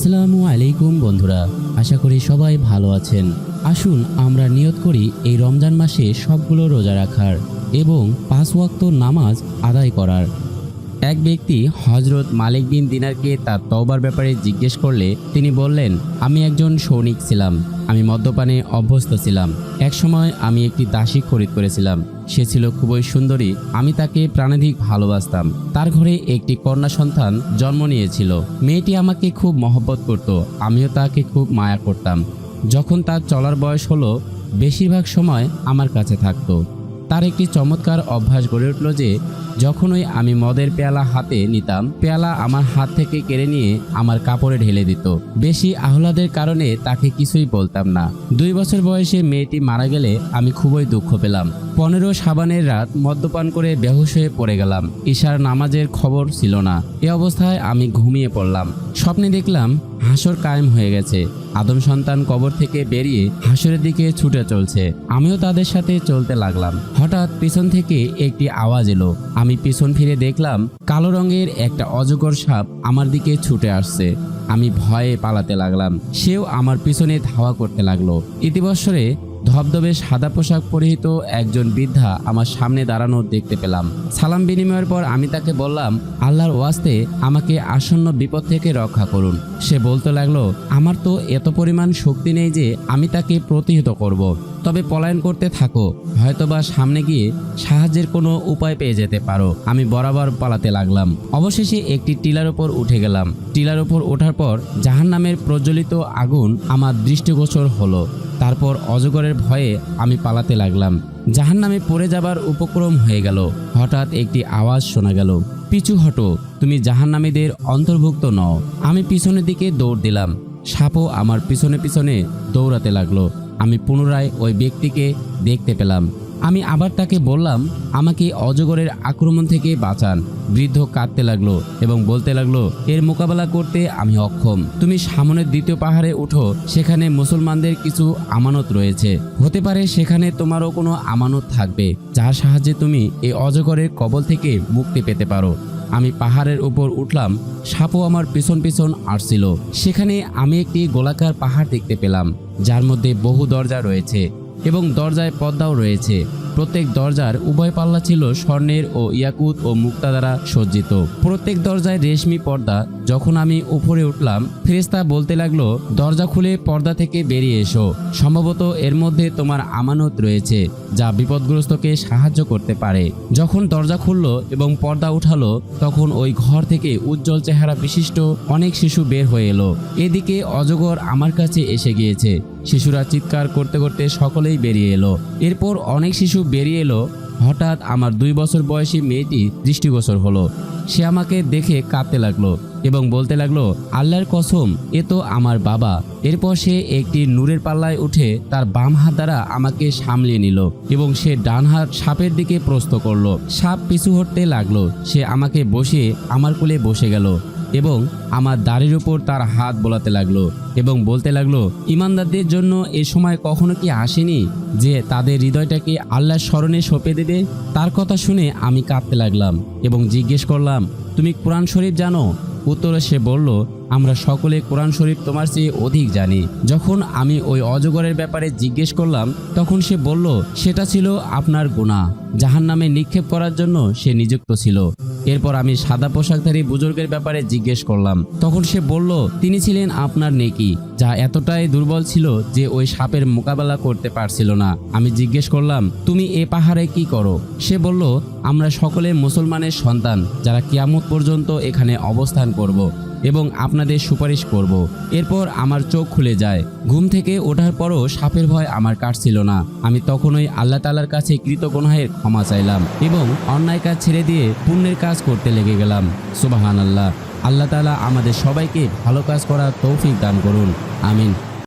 আসসালামু আলাইকুম বন্ধুরা, আশা করি সবাই ভালো আছেন। আসুন আমরা নিয়ত করি এই রমজান মাসে সবগুলো রোজা রাখার এবং পাঁচ ওয়াক্ত নামাজ আদায় করার। এক ব্যক্তি হজরত মালিক বিন দিনারকে তার তওবার ব্যাপারে জিজ্ঞেস করলে তিনি বললেন, আমি একজন সৈনিক ছিলাম। আমি মদ্যপানে অভ্যস্ত ছিলাম। একসময় আমি একটি দাসী খরিদ করেছিলাম। সে ছিল খুবই সুন্দরী। আমি তাকে প্রাণাধিক ভালোবাসতাম। তার ঘরে একটি কন্যা সন্তান জন্ম নিয়েছিল। মেয়েটি আমাকে খুব মহব্বত করত। আমিও তাকে খুব মায়া করতাম। যখন তার চলার বয়স হলো, বেশিরভাগ সময় আমার কাছে থাকতো। তার একটি চমৎকার অভ্যাস গড়ে উঠল যে যখনই আমি মদের পেয়ালা হাতে নিতাম, পেয়ালা আমার হাত থেকে কেড়ে নিয়ে আমার কাপড়ে ঢেলে দিত। বেশি আহ্লাদের কারণে তাকে কিছুই বলতাম না। দুই বছর বয়সে মেয়েটি মারা গেলে আমি খুবই দুঃখ পেলাম। পনেরো সাবানের রাত মদ্যপান করে বেহুশ হয়ে পড়ে গেলাম। ঈশার নামাজের খবর ছিল না। এ অবস্থায় আমি ঘুমিয়ে পড়লাম। স্বপ্নে দেখলাম হাসর কায়েম হয়ে গেছে। আদম সন্তান কবর থেকে বেরিয়ে হাসরের দিকে ছুটে চলছে। আমিও তাদের সাথে চলতে লাগলাম। হঠাৎ পিছন থেকে একটি আওয়াজ এলো। আমি পিছন ফিরে দেখলাম কালো রঙের একটা অজগর সাপ আমার দিকে ছুটে আসছে। আমি ভয়ে পালাতে লাগলাম। সেও আমার পিছনে ধাওয়া করতে লাগল। ইতিবৎসরে ধবধবে সাদা পোশাক পরিহিত একজন বৃদ্ধা আমার সামনে দাঁড়ানো দেখতে পেলাম। সালাম বিনিময়ের পর আমি তাকে বললাম, আল্লাহর ওয়াস্তে আমাকে আসন্ন বিপদ থেকে রক্ষা করুন। সে বলতে লাগল, আমার তো এত পরিমাণ শক্তি নেই যে আমি তাকে প্রতিহত করব। তবে পলায়ন করতে থাকো, হয়তোবা সামনে গিয়ে সাহায্যের কোনো উপায় পেয়ে যেতে পারো। আমি বরাবর পালাতে লাগলাম। অবশেষে একটি টিলার ওপর উঠে গেলাম। টিলার ওপর ওঠার পর জাহান নামের প্রজ্বলিত আগুন আমার দৃষ্টিগোচর হলো। তারপর অজগরের ভয়ে আমি পালাতে লাগলাম। জাহান নামে পড়ে যাবার উপক্রম হয়ে গেল। হঠাৎ একটি আওয়াজ শোনা গেল। পিছু হটো, তুমি জাহান্নামীদের অন্তর্ভুক্ত নও। আমি পিছনের দিকে দৌড় দিলাম। সাপও আমার পিছনে পিছনে দৌড়াতে লাগল। আমি পুনরায় ওই ব্যক্তিকে দেখতে পেলাম। আমি আবার তাকে বললাম, আমাকে অজগরের আক্রমণ থেকে বাঁচান। বৃদ্ধ কাঁদতে লাগল এবং বলতে লাগল, এর মোকাবেলা করতে আমি অক্ষম। তুমি সামনের দ্বিতীয় পাহাড়ে উঠো, সেখানে মুসলমানদের কিছু আমানত রয়েছে। হতে পারে সেখানে তোমারও কোনো আমানত থাকবে, যার সাহায্যে তুমি এই অজগরের কবল থেকে মুক্তি পেতে পারো। আমি পাহাড়ের উপর উঠলাম, সাপও আমার পিছন পিছন আসছিল। সেখানে আমি একটি গোলাকার পাহাড় দেখতে পেলাম, যার মধ্যে বহু দরজা রয়েছে। এবং দরজায় পর্দাও রয়েছে। প্রত্যেক দরজার উভয় পাল্লা ছিল স্বর্ণের ও ইয়াকুত ও মুক্তা দ্বারা সজ্জিত। প্রত্যেক দরজায় রেশমি পর্দা। যখন আমি উপরে উঠলাম ফেরেস্তা বলতে লাগল, দরজা খুলে পর্দা থেকে বেরিয়ে এসো। সম্ভবত এর মধ্যে তোমার আমানত রয়েছে, যা বিপদগ্রস্তকে সাহায্য করতে পারে। যখন দরজা খুলল এবং পর্দা উঠালো, তখন ওই ঘর থেকে উজ্জ্বল চেহারা বিশিষ্ট অনেক শিশু বের হয়ে এলো। এদিকে অজগর আমার কাছে এসে গিয়েছে। শিশুরা চিৎকার করতে করতে সকলেই বেরিয়ে এলো। এরপর অনেক শিশু বেরিয়ে এলো। হঠাৎ আমার দুই বছর বয়সী মেয়েটি দৃষ্টিগোচর হলো। সে আমাকে দেখে কাঁদতে লাগল এবং বলতে লাগল, আল্লাহর কসম, এ তো আমার বাবা। এরপর সে একটি নূরের পাল্লায় উঠে তার বাম হাত দ্বারা আমাকে সামলিয়ে নিল এবং সে ডান হাত সাপের দিকে প্রস্ত করল। সাপ পিছু হটতে লাগল। সে আমাকে বসে আমার কোলে বসে গেল। এবং আমার দাড়ির উপর তার হাত বোলাতে লাগল এবং বলতে লাগল, ইমানদারদের জন্য এ সময় কখনো কি আসেনি যে তাদের হৃদয়টাকে আল্লাহর স্মরণে সঁপে দেবে? তার কথা শুনে আমি কাঁদতে লাগলাম এবং জিজ্ঞেস করলাম, তুমি কোরআন শরীফ জানো? উত্তরে সে বলল, আমরা সকলে কোরআন শরীফ তোমার চেয়ে অধিক জানি। যখন আমি ওই অজগরের ব্যাপারে জিজ্ঞেস করলাম, তখন সে বলল, সেটা ছিল আপনার গুণা জাহান নামে নিক্ষেপ করার জন্য সে নিযুক্ত ছিল। এরপর আমি সাদা পোশাকধারী বুজুর্গের ব্যাপারে জিজ্ঞেস করলাম। তখন সে বলল, তিনি ছিলেন আপনার নেকি, যা এতটাই দুর্বল ছিল যে ওই সাপের মোকাবেলা করতে পারছিল না। আমি জিজ্ঞেস করলাম, তুমি এ পাহাড়ে কি করো? সে বলল, আমরা সকলে মুসলমানের সন্তান, যারা কিয়ামত পর্যন্ত এখানে অবস্থান করব। এবং আপনাদের সুপারিশ করব। এরপর আমার চোখ খুলে যায়। ঘুম থেকে ওঠার পরও সাপের ভয় আমার কাটছিল না। আমি তখনই আল্লাহ তালার কাছে কৃতগুনাহের ক্ষমা চাইলাম এবং অন্যায় কাজ ছেড়ে দিয়ে পুণ্যের কাজ করতে লেগে গেলাম। সুবাহান আল্লাহ আল্লাহ তালা আমাদের সবাইকে ভালো কাজ করার তৌফিক দান করুন। আমিন।